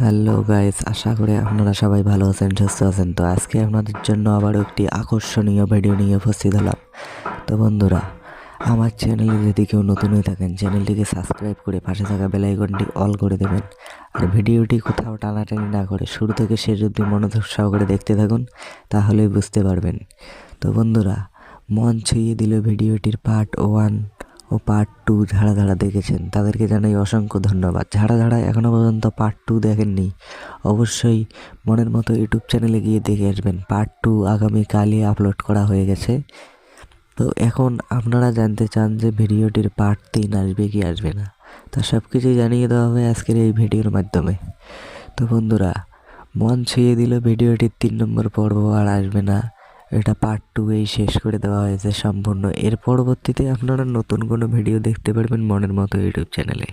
Hello guys আশা করি আপনারা সবাই ভালো আছেন, সুস্থ আছেন। তো আজকে আপনাদের জন্য আবারও একটি আকর্ষণীয় ভিডিও নিয়ে উপস্থিত হলাম। তো বন্ধুরা, আমার চ্যানেলে যদি কেউ নতুন হয়ে থাকেন চ্যানেলটিকে সাবস্ক্রাইব করে পাশে থাকা বেল আইকনটি অল করে দেবেন। আর ভিডিওটি কোথাও টানাটানি না করে শুরু থেকে শেষ অবধি মনোযোগ সহকারে দেখতে থাকুন, তাহলেই বুঝতে পারবেন। তো বন্ধুরা, মন ছুঁয়ে দিল ভিডিওটির পার্ট ওয়ান ও পার্ট টু ঝাড়া ঝাড়া দেখেছেন। তাদেরকে জানাই অসংখ্য ধন্যবাদ। ঝাড়া ঝাড়া এখনও পর্যন্ত পার্ট টু দেখেননি। অবশ্যই মনের মতো ইউটিউব চ্যানেলে গিয়ে দেখে আসবেন। পার্ট টু আগামীকালই আপলোড করা হয়ে গেছে। তো এখন আপনারা জানতে চান যে ভিডিওটির পার্ট তিন আসবে কি আসবে না। তা সব কিছুই জানিয়ে দেওয়া হবে আজকের এই ভিডিওর মাধ্যমে। তো বন্ধুরা, মন ছুঁয়ে দিল ভিডিওটির তিন নম্বর পর্ব আর আসবে না। এটা পার্ট টু এই শেষ করে দেওয়া হয়েছে সম্পূর্ণ। এর পরবর্তীতে আপনারা নতুন কোনো ভিডিও দেখতে পারবেন মনের মতো ইউটিউব চ্যানেলে